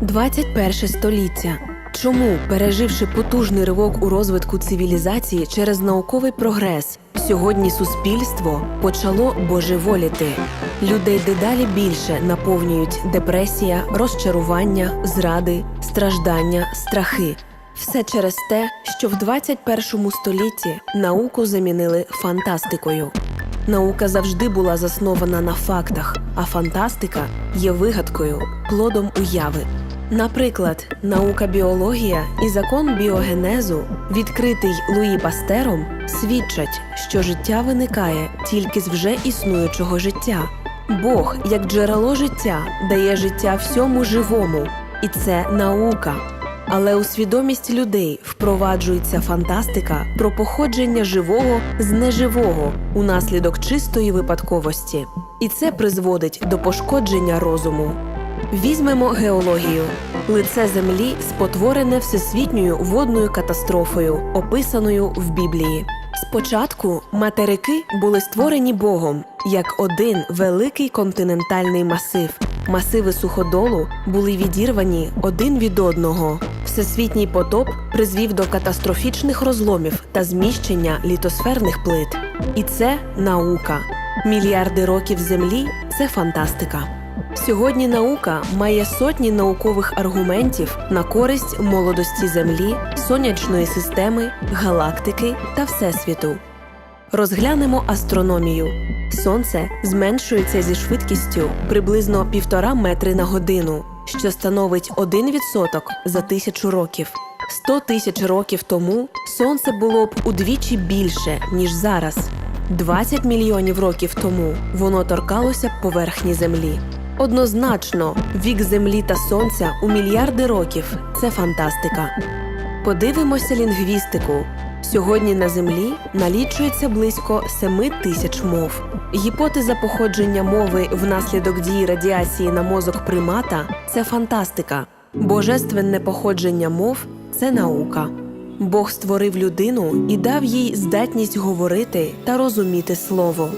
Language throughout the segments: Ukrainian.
21 століття. Чому, переживши потужний ривок у розвитку цивілізації через науковий прогрес, сьогодні суспільство почало божеволіти? Людей дедалі більше наповнюють депресія, розчарування, зради, страждання, страхи. Все через те, що в 21 столітті науку замінили фантастикою. Наука завжди була заснована на фактах, а фантастика є вигадкою, плодом уяви. Наприклад, наука біологія і закон біогенезу, відкритий Луї Пастером, свідчать, що життя виникає тільки з вже існуючого життя. Бог, як джерело життя, дає життя всьому живому, і це наука. Але у свідомість людей впроваджується фантастика про походження живого з неживого унаслідок чистої випадковості, і це призводить до пошкодження розуму. Візьмемо геологію. Лице землі спотворене всесвітньою водною катастрофою, описаною в Біблії. Спочатку материки були створені Богом як один великий континентальний масив. Масиви суходолу були відірвані один від одного. Всесвітній потоп призвів до катастрофічних розломів та зміщення літосферних плит. І це наука. Мільярди років землі це фантастика. Сьогодні наука має сотні наукових аргументів на користь молодості Землі, сонячної системи, галактики та Всесвіту. Розглянемо астрономію. Сонце зменшується зі швидкістю приблизно півтора метри на годину, що становить 1% за тисячу років. 100 тисяч років тому сонце було б удвічі більше, ніж зараз. 20 мільйонів років тому воно торкалося поверхні землі. Однозначно, вік землі та сонця у мільярди років це фантастика. Подивимося лінгвістику. Сьогодні на землі налічується близько 7 тисяч мов. Гіпотеза походження мови внаслідок дії радіації на мозок примата це фантастика. Божественне походження мов це наука. Бог створив людину і дав їй здатність говорити та розуміти слово.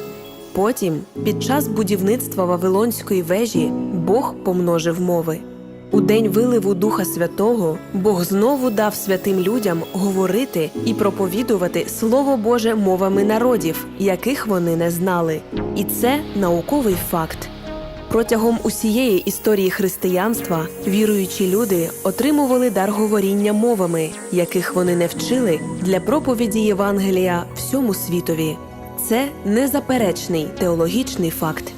Потім, під час будівництва Вавилонської вежі, Бог помножив мови. У день виливу Духа Святого Бог знову дав святим людям говорити і проповідувати Слово Боже мовами народів, яких вони не знали. І це науковий факт. Протягом усієї історії християнства віруючі люди отримували дар говоріння мовами, яких вони не вчили для проповіді Євангелія всьому світові. Це незаперечний теологічний факт.